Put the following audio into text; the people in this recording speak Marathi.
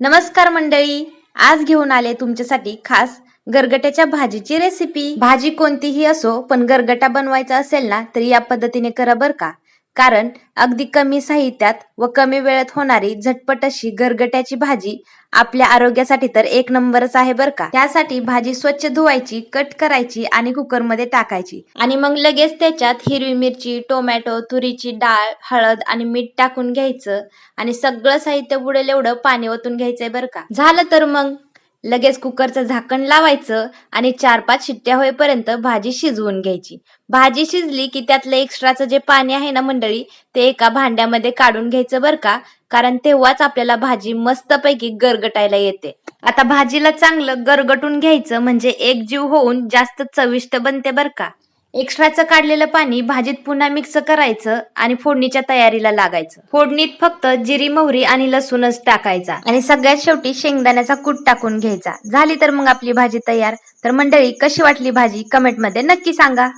नमस्कार मंडळी. आज घेऊन आले तुमच्यासाठी खास गरगट्याच्या भाजीची रेसिपी भाजी कोणतीही असो पण गरगटा बनवायचा असेल ना तर या पद्धतीने करा बर का? कारण अगदी कमी साहित्यात व कमी वेळेत होणारी झटपट अशी गरगट्याची भाजी आपल्या आरोग्यासाठी तर एक नंबरच आहे बर का. त्यासाठी भाजी स्वच्छ धुवायची कट करायची आणि कुकरमध्ये टाकायची. आणि मग लगेच त्याच्यात हिरवी मिरची टोमॅटो तुरीची डाळ हळद आणि मीठ टाकून घ्यायचं. आणि सगळं साहित्य बुडेल एवढं पाणी ओतून घ्यायचंय बरं का. झालं तर मग? लगेच कुकरचं झाकण लावायचं आणि चार पाच शिट्ट्या होईपर्यंत भाजी शिजवून घ्यायची. भाजी शिजली की त्यातलं एक्स्ट्राचं जे पाणी आहे ना मंडळी ते एका भांड्यामध्ये काढून घ्यायचं बरं का? कारण तेव्हाच आपल्याला भाजी मस्तपैकी गरगटायला येते. आता भाजीला चांगलं गरगटून घ्यायचं म्हणजे एक जीव होऊन जास्त चविष्ट बनते बरं का? एक्स्ट्राचं काढलेलं पाणी भाजीत पुन्हा मिक्स करायचं आणि फोडणीच्या तयारीला लागायचं. फोडणीत फक्त जिरी मोहरी आणि लसूणच टाकायचा आणि सगळ्यात शेवटी शेंगदाण्याचा कूट टाकून घ्यायचा. झाली तर मग आपली भाजी तयार. तर मंडळी कशी वाटली भाजी? कमेंटमध्ये नक्की सांगा.